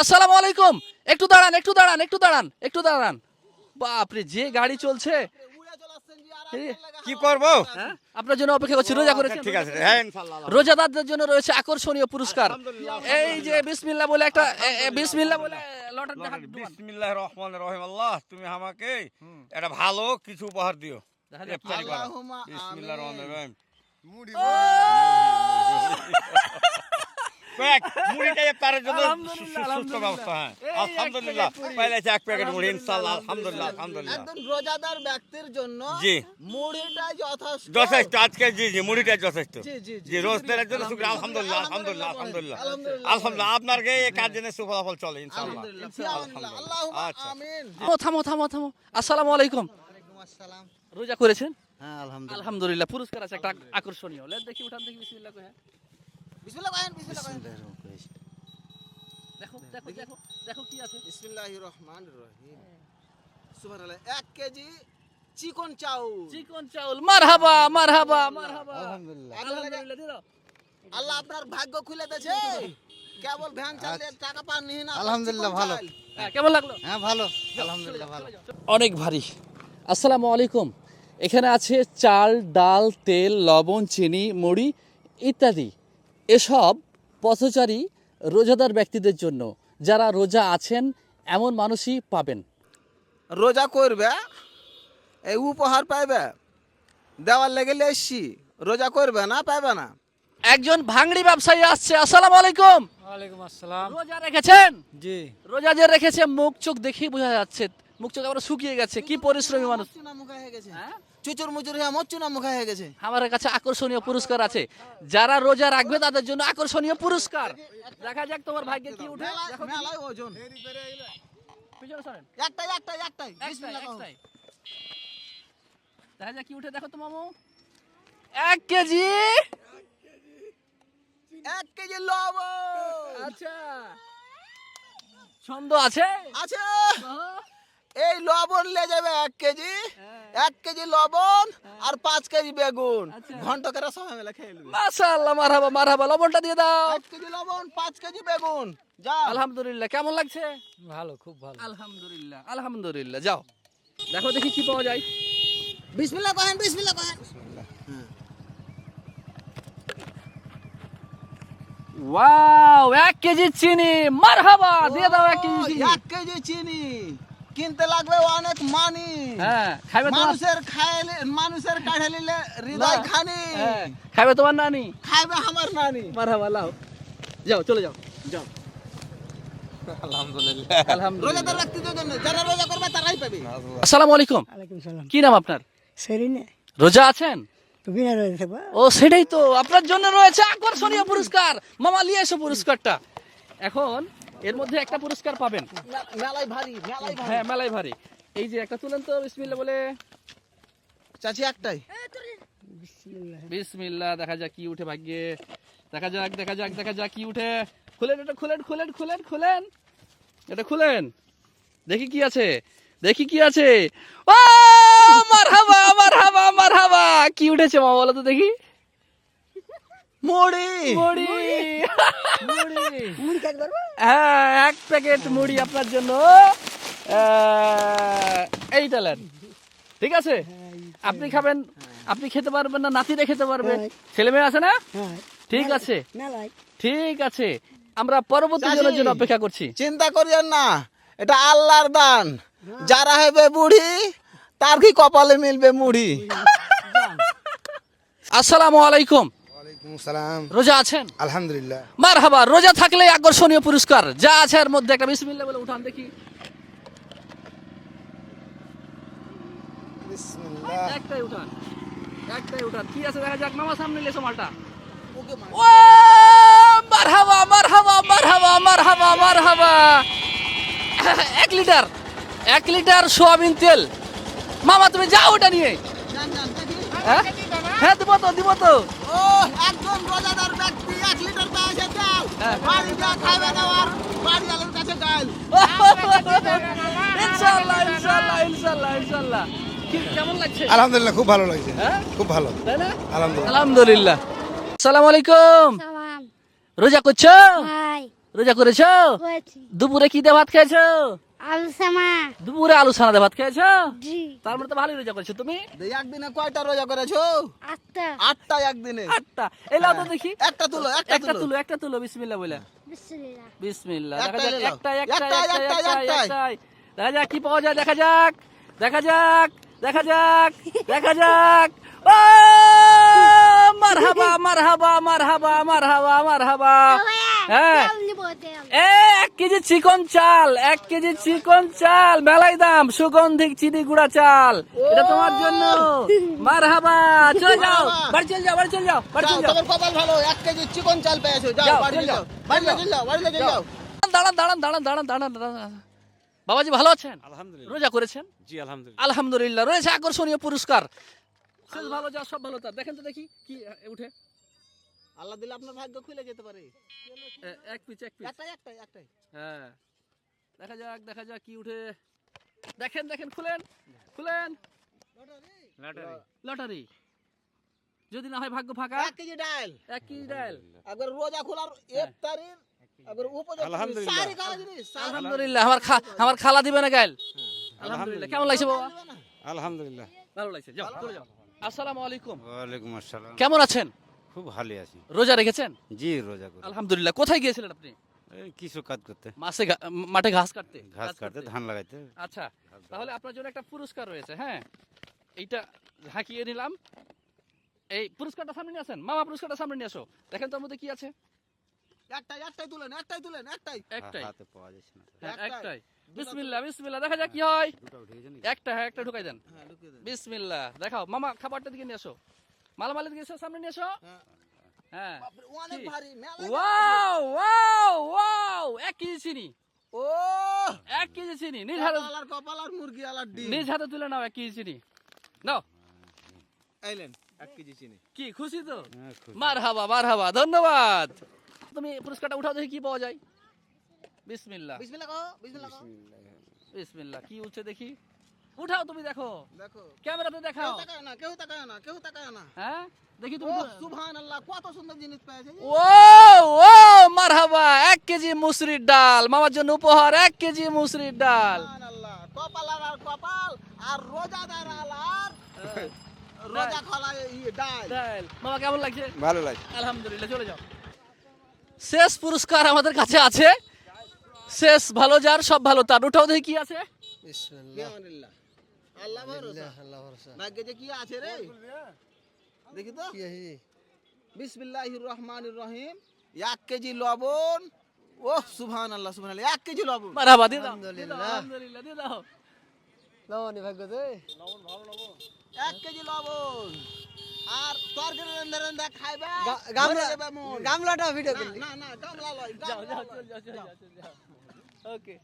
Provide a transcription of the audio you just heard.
আসসালামু আলাইকুম। একটু দাঁড়ান একটু দাঁড়ান একটু দাঁড়ান একটু দাঁড়ান। বাপরে যে গাড়ি চলছে। কি করব? হ্যাঁ? আপনার জন্য অপেক্ষা করছি রোজা করেছেন? ঠিক আছে হ্যাঁ ইনশাল্লাহ রোজাদারদের জন্য রয়েছে আকর্ষণীয় পুরস্কার। এই যে বিসমিল্লাহ বলে একটা বিসমিল্লাহ বলে লটার দেখা বিসমিল্লাহ রহমান রহিম আল্লাহ তুমি আমাকে একটা ভালো কিছু উপহার দিও। ইফতারি করো। রহিম। কয়েক মুড়িটা ইফতারের জন্য আলহামদুলিল্লাহ, সুস্থ ব্যবস্থা হ্যাঁ। আলহামদুলিল্লাহ। পাইলে এক প্যাকেট মুড়ি ইনশাআল্লাহ আলহামদুলিল্লাহ। আলহামদুলিল্লাহ একজন রোজাদার ব্যক্তির জন্য জি। মুড়িটা যথেষ্ট। যথেষ্ট আজকে জি জি মুড়িটা যথেষ্ট। জি, জি, জি। জি জন্য শুক্র আলহামদুলিল্লাহ আলহামদুলিল্লাহ আলহামদুলিল্লাহ আলহামদুলিল্লাহ আপনার এই সুফলাফল চলে ইনশাআল্লাহ। আলহামদুলিল্লাহ আচ্ছা। থামো থামো থামো থামো। আসসালামু আলাইকুম। ওয়ালাইকুম আসসালাম। রোজা করেছেন? হ্যাঁ আলহামদুলিল্লাহ। আলহামদুলিল্লাহ পুরস্কার আছে একটা আকর্ষণীয়। লেন দেখি উঠান দেখি বিসমিল্লাহ কহে বিসমিল্লাহ কহেন বিসমিল্লাহ কহেন দেখো দেখো দেখো। দেখো কি আছে। বিসমিল্লাহির রহমানির রহিম। সুবহানাল্লাহ 1 কেজি চিকন চাউল। চিকন চাউল মারহাবা মারহাবা মারহাবা। আলহামদুলিল্লাহ। আলহামদুলিল্লাহ দিয়ে আল্লাহ আপনার ভাগ্য খুলে দিয়েছে। কেবল ভ্যান চালিয়ে টাকা পান নিন আলহামদুলিল্লাহ, ভালো। হ্যাঁ, কেমন লাগল? হ্যাঁ ভালো। আলহামদুলিল্লাহ ভালো। অনেক ভারী। আসসালামু আলাইকুম। এখানে আছে চাল ডাল তেল লবণ চিনি মুড়ি ইত্যাদি। এসব পথচারী রোজাদার ব্যক্তিদের জন্য। যারা রোজা আছেন এমন মানুষই পাবেন। রোজা করবে এই উপহার পাইবে দেওয়ার লেগে এসছি রোজা করবে না পাইবে না। একজন ভাঙড়ি ব্যবসায়ী আসছে আসসালামু আলাইকুম। ওয়ালাইকুম আসসালাম। রোজা রেখেছেন? জি। রোজা যে রেখেছে মুখ চোখ দেখেই বোঝা যাচ্ছে। মুখ চোখ আবার শুকিয়ে গেছে। কি পরিশ্রমী মানুষ। হয়ে হ্যাঁ? চুচুর মুচুর হয়ে? আমার চুনা মুখা হয়ে গেছে। আমার কাছে আকর্ষণীয় পুরস্কার আছে। যারা রোজা রাখবে তাদের জন্য আকর্ষণীয় পুরস্কার। দেখা যাক তোমার ভাগ্যে কি উঠে। দেখো ওজন। একটাই একটাই একটাই। দেখা যাক কি উঠে। দেখো তো মামু। এক কেজি। এক কেজি লবণ। আচ্ছা। ছন্দ আছে? আছে। এই লবণ লে যাবে এক কেজি এক কেজি লবণ আর পাঁচ কেজি বেগুন। ঘণ্টা করে সময় মেলা খেয়ে নেবে। মাশাআল্লাহ মারহাবা মারহাবা লবণটা দিয়ে দাও। এক কেজি লবণ পাঁচ কেজি বেগুন। যা। আলহামদুলিল্লাহ কেমন লাগছে? ভালো খুব ভালো। আলহামদুলিল্লাহ আলহামদুলিল্লাহ যাও। দেখো দেখি কি পাওয়া যায়। বিসমিল্লাহ কহেন বিসমিল্লাহ কহেন। ওয়াও এক কেজি চিনি। মারহাবা দিয়ে দাও এক কেজি চিনি। এক কেজি চিনি। কিনতে লাগবে অনেক মানি হ্যাঁ তোমার মানুষের খাইলে মানুষের নিলে হৃদয় খানি। হ্যাঁ, খাইবে তোমার নানি? খাইবে আমার নানি। মারহাবা লাও। যাও চলে যাও যাও। আলহামদুলিল্লাহ। আলহামদুলিল্লাহ। রোজাদার ব্যক্তিদের জন্য যারা রোজা করবে তারাই পাবে। আসসালামু আলাইকুম। কি নাম আপনার? রোজা আছেন? তুমি না রয়েছে বা ও সেটাই তো। আপনার জন্য রয়েছে আকর্ষণীয় পুরস্কার। মামা নিয়ে এসো পুরস্কারটা। এখন এর মধ্যে একটা পুরস্কার পাবেন। মেলায় ভারী মেলায় ভারী। হ্যাঁ মেলাই ভারী। এই যে একটা তুলেন তো বিসমিল্লাহ বলে। চাচি একটাই। বিসমিল্লাহ। দেখা যাক কি উঠে ভাগ্যে। দেখা যাক দেখা যাক দেখা যাক কি উঠে। খুলেন এটা খুলেন খুলেন খুলেন খুলেন। এটা খুলেন। দেখি কি আছে দেখি কি আছে। ও মারহাবা মারহাবা মারহাবা। কি উঠেছে মা বলো তো দেখি। মুড়ি। মুড়ি। মুড়ি। পারব হ্যাঁ এক প্যাকেট মুড়ি আপনার জন্য। এইটা নেন। ঠিক আছে? আপনি খাবেন আপনি খেতে পারবেন না নাতিরা খেতে পারবে হ্যাঁ। ছেলে মেয়ে আছে না? হ্যাঁ। ঠিক আছে। ঠিক আছে। আমরা পরবর্তী। জনের জন্য অপেক্ষা করছি। চিন্তা করিয়েন না। এটা আল্লাহর দান। যারা হবে বুড়ি তার কি কপালে মিলবে মুড়ি? আসসালামু আলাইকুম। সালাম। রোজা আছেন? আলহামদুলিল্লাহ। মার হাবা রোজা থাকলে আকর্ষণীয় পুরস্কার। যা আছে এর মধ্যে একটা বিসমিল্লাহ বলে উঠান দেখি। বিসমিল্লাহ। একটাই উঠান একটাই উঠান। কি আছে? দেখা যাক মামা সামনে লেসো মালটা ও মারহাবা মারহাবা মারহাবা মারহাবা মারহাবা। এক লিটার এক লিটার সোয়াবিন তেল। মামা তুমি যাও ওটা নিয়ে। হ্যাঁ? হ্যাঁ দিব তো দিব তো। একজন রোজাদার ব্যক্তি এক লিটার পাশে দাও। বাড়ি যা খাবে না আর বাড়ি আলোর কাছে গাইল ইনশাআল্লাহ ইনশাআল্লাহ ইনশাআল্লাহ ইনশাআল্লাহ। কেমন লাগছে? আলহামদুলিল্লাহ খুব ভালো লাগছে। হ্যাঁ? খুব ভালো। তাই না? আলহামদুলিল্লাহ। আলহামদুলিল্লাহ। আসসালামু আলাইকুম। রোজা করছ? রোজা করেছ? দুপুরে কি দিয়ে ভাত খেয়েছো আলসামা। দুপুরে আলু ছানা দিয়ে ভাত খেয়েছো? জি। তার মানে তো ভালোই রোজা করেছ। তুমি? একদিনে কয়টা রোজা করেছ? আটটা। আটটা একদিনে। আটটা। এলাও তো দেখি। একটা তুলো একটা একটা তুলো। একটা তুলো বিসমিল্লাহ বলে। বিসমিল্লাহ। বিসমিল্লাহ। একটাই দেখা যাক দেখা কি পাওয়া যায় দেখা যাক। দেখা যাক দেখা যাক দেখা যাক। ও মারহাবা মারহাবা মারহাবা মারহাবা মারহাবা। হ্যাঁ। এক কেজি চিকন চাল এক কেজি চিকন চাল মেলাই দাম সুগন্ধিক চিনি গুঁড়া চাল। এটা তোমার জন্য। মারহাবা চলে যাও বাড়ি চলে যাও বাড়ি চলে যাও বাড়ি চলে যাও। কপাল ভালো এক কেজি চিকন চাল পেয়েছ যাও বাড়ি চলে যাও বাড়ি চলে যাও বাড়ি চলে যাও। দাঁড়ান দাঁড়ান দাঁড়ান দাঁড়ান দাঁড়ান দাঁড়ান। বাবাজি ভালো আছেন? আলহামদুলিল্লাহ। রোজা করেছেন? জি আলহামদুলিল্লাহ। আলহামদুলিল্লাহ রয়েছে আকর্ষণীয় পুরস্কার। ভালো যা সব ভালো তার দেখেন তো দেখি কি উঠে। আল্লাহ দিলে আপনার ভাগ্য খুলে যেতে পারে। এক পিচ এক পিচ। একটাই একটাই একটাই। হ্যাঁ। দেখা যাক দেখা যাক কি উঠে। দেখেন দেখেন খুলেন খুলেন। লটারি। যদি না হয় ভাগ্য ফাঁকা। এক কেজি ডাল। এক কেজি ডাল। একবার রোজা খোলার ইফতারির একবার উপযোগ আলহামদুলিল্লাহ। সারি খাওয়া জিনিস আলহামদুলিল্লাহ। আমার খা আমার খালা দিবে না গাইল? আলহামদুলিল্লাহ। কেমন লাগছে বাবা? আলহামদুলিল্লাহ। ভালো লাগছে। যাও। চলে যাও আসসালামু আলাইকুম। ওয়ালাইকুম আসসালাম। কেমন আছেন? খুব ভালো আছি। রোজা রেখেছেন? জি রোজা করি। আলহামদুলিল্লাহ কোথায় গিয়েছিলেন আপনি? কিছু কাজ করতে। মাসে মাঠে ঘাস কাটতে? ঘাস কাটতে ধান লাগাইতে। আচ্ছা তাহলে আপনার জন্য একটা পুরস্কার রয়েছে হ্যাঁ? এইটা ঝাঁকিয়ে নিলাম। এই পুরস্কারটা সামনে নিয়ে আসেন। মামা পুরস্কারটা সামনে নিয়ে আসো। দেখেন তোর মধ্যে কি আছে। একটাই একটাই তুলেন একটাই তুলেন একটাই। একটাই। হাতে পাওয়া যাচ্ছে না। হ্যাঁ, একটাই। বিসমিল্লাহ বিসমিল্লাহ দেখা যাক কি হয়? একটা হ্যাঁ একটা ঢুকাই দেন। হ্যাঁ দেন। বিসমিল্লাহ দেখাও। মামা খাবারটা দিকে নিয়ে আসো। দিকে এসো, সামনে নিয়ে আসো হ্যাঁ। হ্যাঁ। অনেক ভারী ওয়াও ওয়াও ওয়াও এক কেজি চিনি। ও! এক কেজি চিনি নিজ হাতে কপাল কপাল আর মুরগি আলার ডিম। নিজ হাতে তুলে নাও এক কেজি চিনি। নাও। আইলেন এক কেজি চিনি। কি খুশি তো? হ্যাঁ, খুব মার হাবা মার হাবা ধন্যবাদ। তুমি পুরস্কারটা উঠাও দেখি কি পাওয়া যায়। বিসমিল্লাহ। বিসমিল্লাহ বিসমিল্লাহ বিসমিল্লাহ কি উঠছে দেখি। উঠাও তুমি দেখো। দেখো। ক্যামেরাতে কেউ দেখাও। তাকায় না কেউ তাকায় না কেউ তাকায় না। হ্যাঁ? দেখি ও তুমি সুবহানাল্লাহ কত সুন্দর জিনিস পেয়েছে। ও ও মার হাবা এক কেজি মুসরির ডাল। মামার জন্য উপহার এক কেজি মুসরির ডাল। সুবহানাল্লাহ কপাল আর আর কপাল আর রোজাদার আলার রোজা খোলা এই ডাল। ডাল। মামা কেমন লাগছে? ভালো লাগে আলহামদুলিল্লাহ চলে যাও। শেষ পুরস্কার আমাদের কাছে আছে। শেষ ভালো যার সব ভালো তার। উঠাও দেখি কি আছে। বিসমিল্লাহ। আল্লাহ ভরসা। আল্লাহ ভরসা। ভাগ্যে যে কি আছে রে? দেখি তো। বিসমিল্লাহির রহমানির রহিম। এক কেজি লবণ। ও সুবহান আল্লাহ সুবহান এক কেজি লবণ। মার হাবা দিয়ে দাও আলহামদুলিল্লাহ দিয়ে দাও। লবণী ভাগ্য দে এক কেজি লবণ। আর তরকারি রান্ধা রান্ধা খাইবা। গামলা। গামলাটা ভিডিও না না না গামলা লয় যাও যাও চল যাও। ওকে।